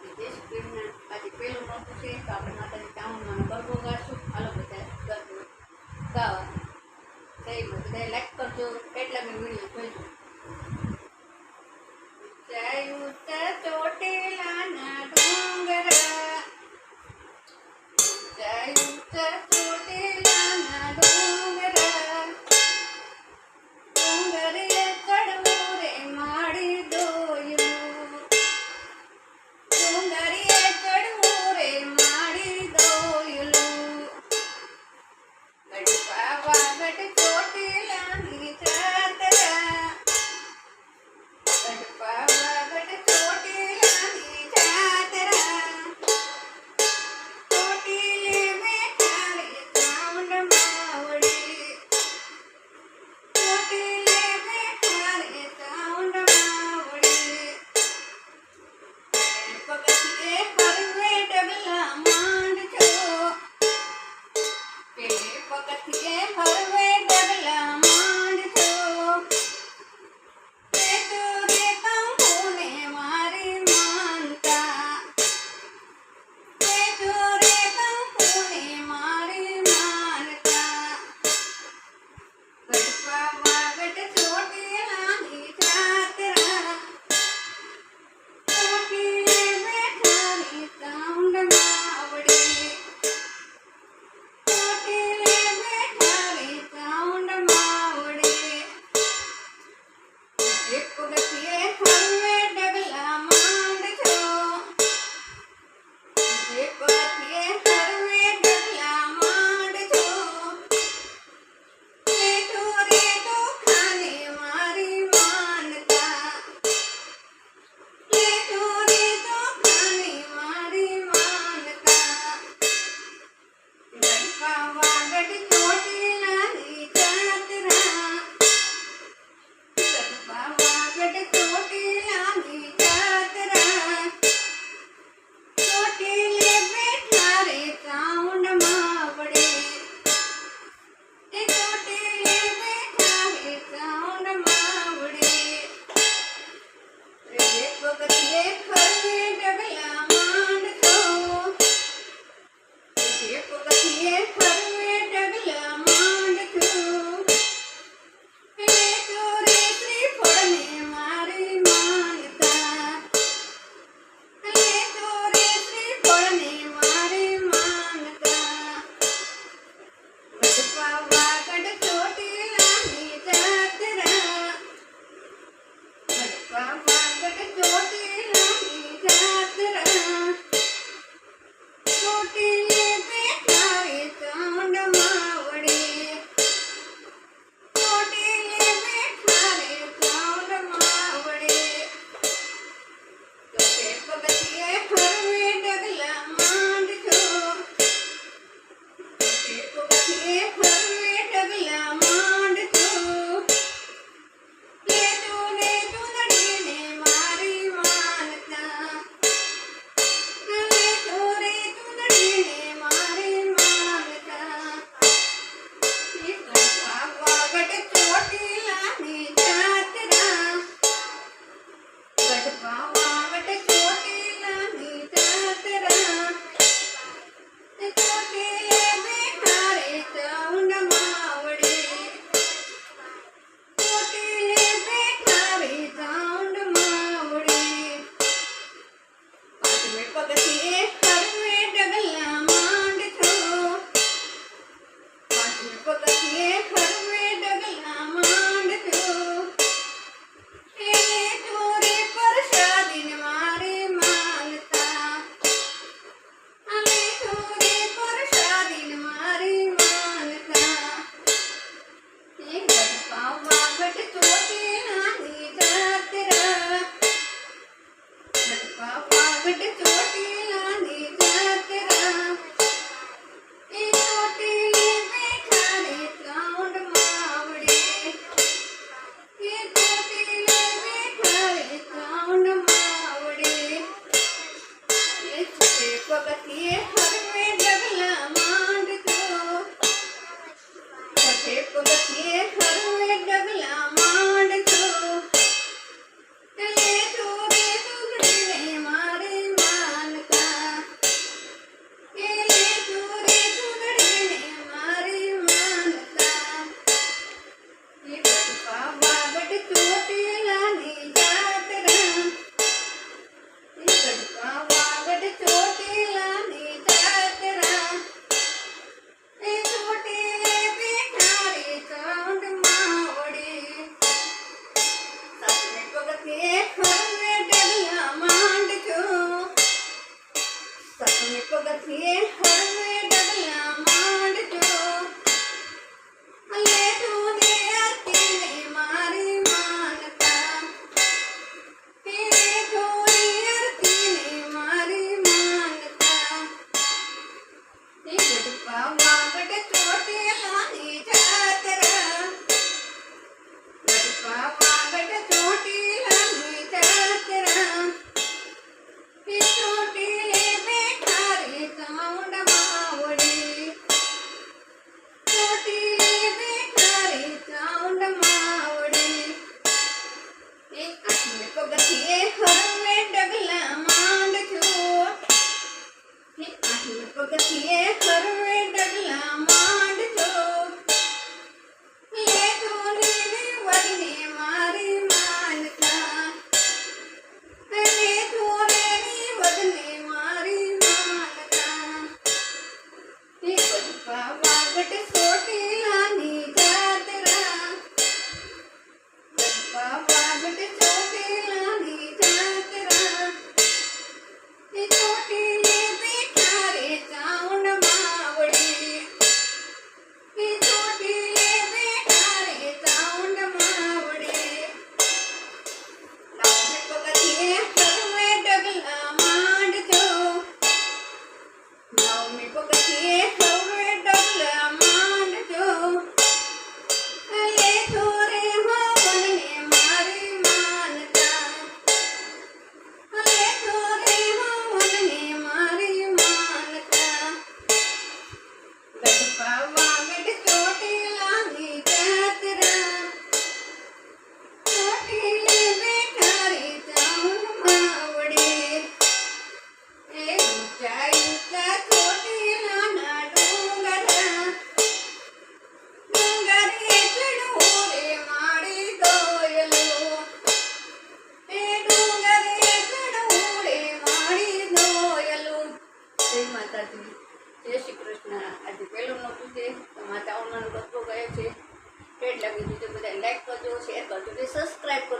પછી જય શ્રી છે તો આપણે માતાજી ચામુંડાનો ગરબો ગાશું હાલો બધા ગરબો ગાવા જય બધા લાઈક કરજો એટલા મેં વીડિયો જોઈશું જય ઉત્તર ಮಾಡ್ತೇನೆ Squid is super cute. ગરબો ગયો છે